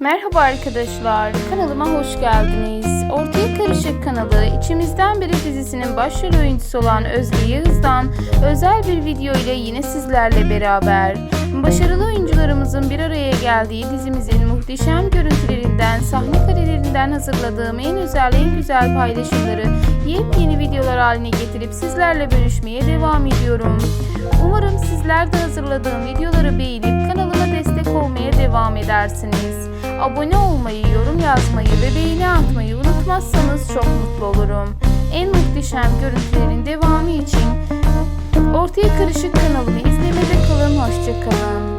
Merhaba arkadaşlar, kanalıma hoş geldiniz. Ortaya Karışık kanalı, İçimizden Biri dizisinin başrol oyuncusu olan Özge Yağız'dan özel bir video ile yine sizlerle beraber. Başarılı oyuncularımızın bir araya geldiği dizimizin muhteşem görüntülerinden, sahne karelerinden hazırladığım en özel, en güzel paylaşımları yepyeni videolar haline getirip sizlerle bölüşmeye devam ediyorum. Umarım sizler de hazırladığım videoları beğenip kanalıma destek olmaya devam edersiniz. Abone olmayı, yorum yazmayı ve beğeni atmayı unutmazsanız çok mutlu olurum. En muhteşem görüntülerin devamı için Ortaya Karışık kanalını izlemede kalın. Hoşçakalın.